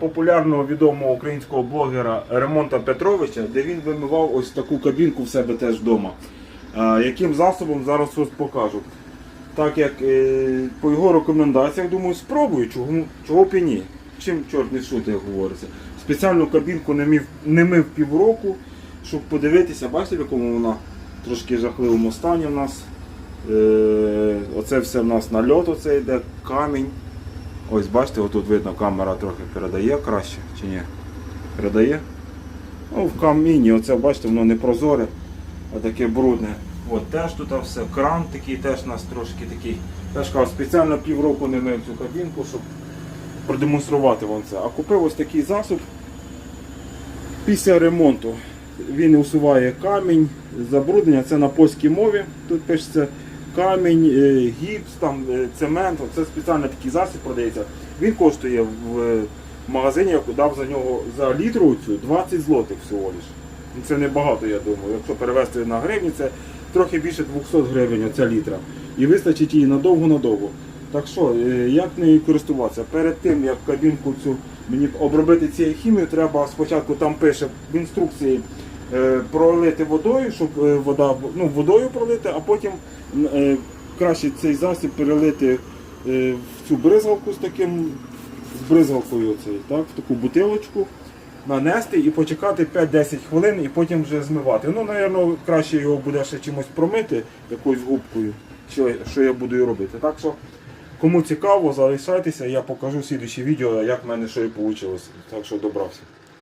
Популярного відомого українського блогера Ремонта Петровича, де він вимивав ось таку кабінку в себе теж вдома. Яким засобом зараз ось покажу. Так як е, по його рекомендаціях, думаю, спробую, чого, чого б і ні. Чим чорт не шути, як говориться. Спеціальну кабінку не мив, не мив півроку, щоб подивитися, бачите, в якому вона трошки жахливому стані в нас. Е, оце все в нас нальот, оце йде камінь. Ось бачите, отут видно, камера трохи передає краще чи ні? Передає? Ну, в каміні, оце бачите, воно не прозоре, а таке брудне. От теж тут все, кран такий теж у нас трошки такий. Я ж кажу, спеціально півроку не мив цю кабінку, щоб продемонструвати вам це. А купив ось такий засіб після ремонту. Він усуває камінь, забруднення, це на польській мові. Тут пишеться камінь, е, гіпс, там, е, цемент. Це спеціально такий засіб продається. Він коштує в е, магазині, я дав за нього за літру цю 20 злотих всього лиш. Ну, Це небагато, я думаю. Якщо перевести на гривні, це трохи більше 200 гривень оця літра. І вистачить її надовго-надовго. Так що, як нею користуватися? Перед тим, як кабінку цю мені обробити цією хімією, треба спочатку там пише в інструкції пролити водою, щоб е, вода ну, водою пролити, а потім е, краще цей засіб перелити е, в цю бризгалку з таким з бризгалкою цей, так, в таку бутилочку, нанести і почекати 5-10 хвилин і потім вже змивати. Ну, напевно, краще його буде ще чимось промити, якоюсь губкою, що я буду робити. Так що, кому цікаво, залишайтеся, я покажу в слідчі відео, як в мене що і вийшло. Так що добрався.